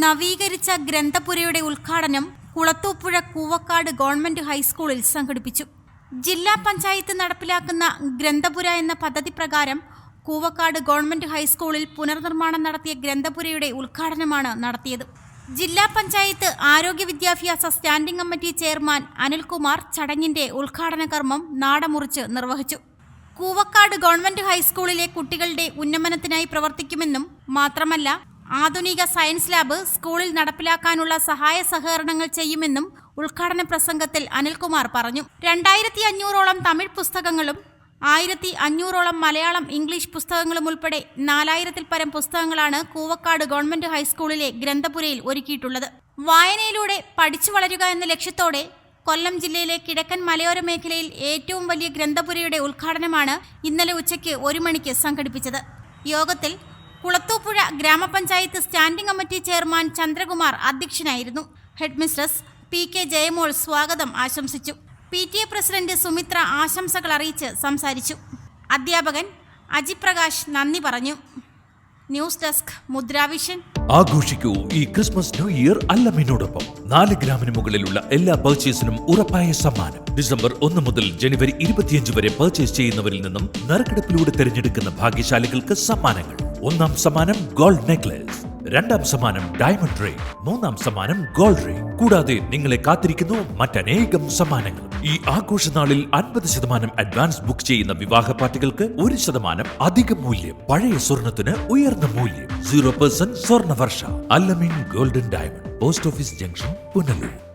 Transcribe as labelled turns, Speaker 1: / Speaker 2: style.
Speaker 1: നവീകരിച്ച ഗ്രന്ഥപുരയുടെ ഉദ്ഘാടനം കുളത്തൂപ്പുഴ കൂവക്കാട് ഗവൺമെന്റ് ഹൈസ്കൂളിൽ സംഘടിപ്പിച്ചു. ജില്ലാ പഞ്ചായത്ത് നടപ്പിലാക്കുന്ന ഗ്രന്ഥപുര എന്ന പദ്ധതി പ്രകാരം കൂവക്കാട് ഗവൺമെന്റ് ഹൈസ്കൂളിൽ പുനർനിർമ്മാണം നടത്തിയ ഗ്രന്ഥപുരയുടെ ഉദ്ഘാടനമാണ് നടത്തിയത്. ജില്ലാ പഞ്ചായത്ത് ആരോഗ്യ വിദ്യാഭ്യാസ സ്റ്റാൻഡിംഗ് കമ്മിറ്റി ചെയർമാൻ അനിൽകുമാർ ചടങ്ങിന്റെ ഉദ്ഘാടന കർമ്മം നാടമുറിച്ച് നിർവഹിച്ചു. കൂവക്കാട് ഗവൺമെന്റ് ഹൈസ്കൂളിലെ കുട്ടികളുടെ ഉന്നമനത്തിനായി പ്രവർത്തിക്കുമെന്നും മാത്രമല്ല ആധുനിക സയൻസ് ലാബ് സ്കൂളിൽ നടപ്പിലാക്കാനുള്ള സഹായ സഹകരണങ്ങൾ ചെയ്യുമെന്നും ഉദ്ഘാടന പ്രസംഗത്തിൽ അനിൽകുമാർ പറഞ്ഞു. രണ്ടായിരത്തി അഞ്ഞൂറോളം തമിഴ് പുസ്തകങ്ങളും ആയിരത്തി അഞ്ഞൂറോളം മലയാളം ഇംഗ്ലീഷ് പുസ്തകങ്ങളും ഉൾപ്പെടെ നാലായിരത്തിൽ പരം പുസ്തകങ്ങളാണ് കൂവക്കാട് ഗവൺമെന്റ് ഹൈസ്കൂളിലെ ഗ്രന്ഥപുരയിൽ ഒരുക്കിയിട്ടുള്ളത്. വായനയിലൂടെ പഠിച്ചു വളരുക എന്ന ലക്ഷ്യത്തോടെ കൊല്ലം ജില്ലയിലെ കിഴക്കൻ മലയോര മേഖലയിൽ ഏറ്റവും വലിയ ഗ്രന്ഥപുരയുടെ ഉദ്ഘാടനമാണ് ഇന്നലെ ഉച്ചയ്ക്ക് ഒരു മണിക്ക് സംഘടിപ്പിച്ചത്. യോഗത്തിൽ കുളത്തൂപ്പുഴ ഗ്രാമപഞ്ചായത്ത് സ്റ്റാൻഡിംഗ് കമ്മിറ്റി ചെയർമാൻ ചന്ദ്രകുമാർ അധ്യക്ഷനായിരുന്നു. ഹെഡ്മിസ്ട്രസ് പി കെ ജയമോൾ സ്വാഗതം ആശംസിച്ചു. P T A president Sumithra ആശംസകൾ അറിയിച്ച് സംസാരിച്ചു. അധ്യാപകൻ അജിപ്രകാശ് നന്ദി പറഞ്ഞു. News desk Mudravision.
Speaker 2: ആഘോഷിക്കൂ ഈ ക്രിസ്മസ് ന്യൂ ഇയർ അല്ലമിനോടൊപ്പം. നാല് ഗ്രാമിന് മുകളിലുള്ള എല്ലാ പർച്ചേസിനും ഉറപ്പായ സമ്മാനം. ഡിസംബർ ഒന്ന് മുതൽ ജനുവരി ഇരുപത്തിയഞ്ച് വരെ പർച്ചേസ് ചെയ്യുന്നവരിൽ നിന്നും നറുക്കെടുപ്പിലൂടെ തിരഞ്ഞെടുക്കുന്ന ഭാഗ്യശാലികൾക്ക് സമ്മാനങ്ങൾ. ഒന്നാം സമ്മാനം ഗോൾഡ് നെക്ലേസ് രണ്ടാം സമ്മാനം ഡയമണ്ട് റിംഗ് മൂന്നാം സമ്മാനം ഗോൾഡ് റിംഗ്. കൂടാതെ നിങ്ങളെ കാത്തിരിക്കുന്നു മറ്റനേകം സമ്മാനങ്ങൾ. ഈ ആഘോഷനാളിൽ അൻപത് ശതമാനം അഡ്വാൻസ് ബുക്ക് ചെയ്യുന്ന വിവാഹ പാർട്ടികൾക്ക് ഒരു ശതമാനം അധിക മൂല്യം. പഴയ സ്വർണത്തിന് ഉയർന്ന മൂല്യം. സീറോ പെർസെന്റ് സ്വർണ വർഷ അല്ലമിൻ golden diamond. Post office junction Punalur.